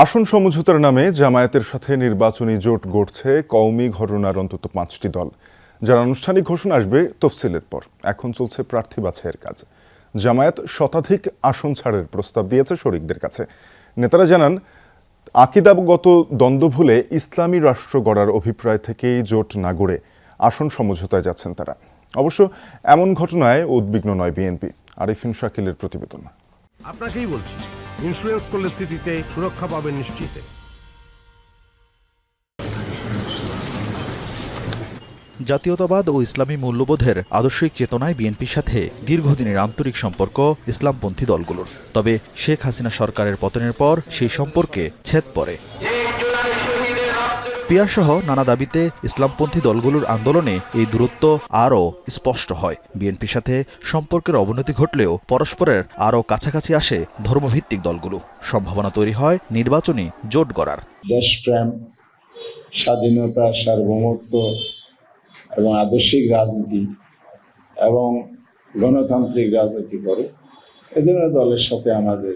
আসন সমঝোতার নামে জামায়াতের সাথে নির্বাচনী জোট গড়ছে কওমি ঘটনার অন্তত পাঁচটি দল। যার আনুষ্ঠানিক ঘোষণা আসবে তফসিলের পর। এখন চলছে প্রার্থী বাছাইয়ের কাজ। জামায়াত শতাধিক আসন ছাড়ের প্রস্তাব দিয়েছে শরিকদের কাছে। নেতারা জানান, আকিদাগত দ্বন্দ্ব ভুলে ইসলামী রাষ্ট্র গড়ার অভিপ্রায় থেকেই জোট না গড়ে আসন সমঝোতায় যাচ্ছেন তারা। অবশ্য এমন ঘটনায় উদ্বিগ্ন নয় বিএনপি। আরিফিন শাকিলের প্রতিবেদন। আপনাকেই বলছি ইন্স্যুরেন্স করলে সিটিতে সুরক্ষা পাবেন নিশ্চিতে। জাতীয়তাবাদ ও ইসলামী মূল্যবোধের আদর্শিক চেতনায় বিএনপির সাথে দীর্ঘদিনের আন্তরিক সম্পর্ক ইসলামপন্থী দলগুলোর। তবে শেখ হাসিনা সরকারের পতনের পর সেই সম্পর্কে ছেদ পড়ে। পিয়ারসহ নানা দাবিতে ইসলামপন্থী দলগুলোর আন্দোলনে এই দূরত্ব আরও স্পষ্ট হয়। বিএনপির সাথে সম্পর্কের অবনতি ঘটলেও পরস্পরের আরও কাছাকাছি আসে ধর্মভিত্তিক দলগুলো। সম্ভাবনা তৈরি হয় নির্বাচনী জোট গড়ার। দেশপ্রেম, স্বাধীনতা, সার্বভৌমত্ব এবং আদর্শিক রাজনীতি এবং গণতান্ত্রিক রাজনীতি করে, এ ধরনের দলের সাথে আমাদের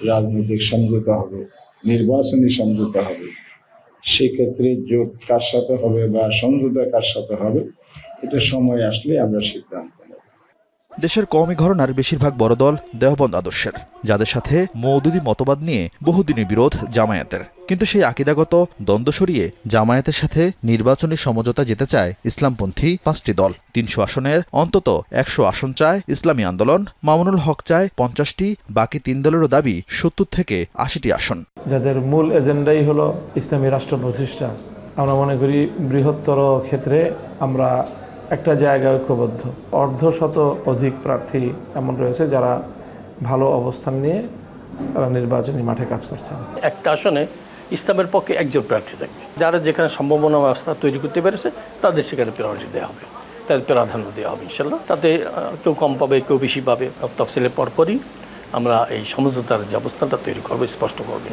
রাজনৈতিক সমঝোতা হবে, নির্বাচনী সমঝোতা হবে। সেক্ষেত্রে জোট কার সাথে হবে বা সমঝোতা কার সাথে হবে, এটা সময় আসলে আমরা সিদ্ধান্ত দেশের কওমি ঘরনার বেশিরভাগ বড় দল দেহবন্দ আদর্শের, যাদের সাথে মৌদুদি মতবাদ নিয়ে বহুদিনের বিরোধ জামায়াতের। কিন্তু সেই আকিদাগত দ্বন্দ্ব সরিয়ে জামায়াতের সাথে নির্বাচনী সমঝোতা যেতে চায় ইসলামপন্থী পাঁচটি দল। তিনশো আসনের, অন্তত একশো আসন চায় ইসলামী আন্দোলন। মামুনুল হক চায় পঞ্চাশটি, বাকি তিন দলেরও দাবি সত্তর থেকে আশিটি আসন। যাদের মূল এজেন্ডাই হলো ইসলামী রাষ্ট্র প্রতিষ্ঠা। আমরা মনে করি বৃহত্তর ক্ষেত্রে আমরা একটা জায়গায় ঐক্যবদ্ধ। অর্ধশত অধিক প্রার্থী এমন রয়েছে যারা ভালো অবস্থান নিয়ে তারা নির্বাচনী মাঠে কাজ করছেন। একটা আসনে ইসলামের পক্ষে একজন প্রার্থী থাকবে যারা যেখানে সম্ভাবনা ব্যবস্থা তৈরি করতে পেরেছে তাদের সেখানে প্রায়োরিটি দেওয়া হবে। তাদের প্রাধান্য দেওয়া হবে ইনশাল্লাহ তাতে কেউ কম পাবে কেউ বেশি পাবে। তফসিলের পরপরই আমরা এই সমঝোতার যে অবস্থানটা তৈরি করব স্পষ্ট করব।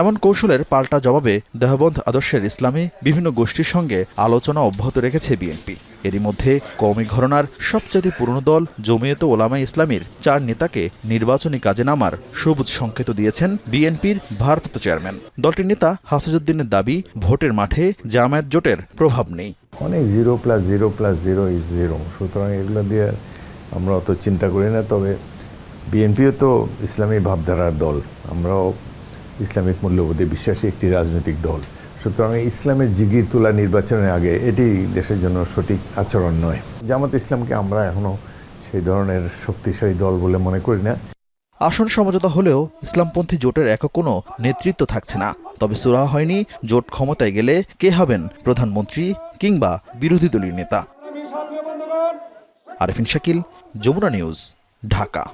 এমন কৌশলের পাল্টা জবাবে দেহবন্ধ আদর্শের ইসলামী বিভিন্ন গোষ্ঠীর সঙ্গে আলোচনা অব্যাহত রেখেছে বিএনপি। এরই মধ্যে কওমি ঘরনার সবচেয়ে পুরনো দল জমিয়ত ওলামা ইসলামীর চার নেতাকে নির্বাচনী কাজে নামার সবুজ সংকেত দিয়েছেন বিএনপির ভারপ্রাপ্ত চেয়ারম্যান। দলটির নেতা হাফিজউদ্দিনের দাবি, ভোটের মাঠে জামায়াত জোটের প্রভাব নেই। অনেক zero plus zero plus zero is zero. সুতরাং এগুলো দিয়ে আমরা অত চিন্তা করি না, তবে বিএনপিও তো ইসলামী ভাবধারার দল। আমরাও ইসলামিক মূল্যবোধে বিশ্বাসী একটি রাজনৈতিক দল। সুতরাং ইসলামের জিগির তোলা নির্বাচনের আগে এটি দেশের জন্য সঠিক আচরণ নয়। জামাত ইসলামকে আমরা এখনও সেই ধরনের শক্তিশালী দল বলে মনে করি না। আসন সমঝোতা হলেও ইসলামপন্থী জোটের একক কোনো নেতৃত্ব থাকছে না। তবে সুরাহা হয়নি, জোট ক্ষমতায় গেলে কে হবেন প্রধানমন্ত্রী কিংবা বিরোধী দলীয় নেতা? আরিফিন শাকিল, যমুনা নিউজ, ঢাকা।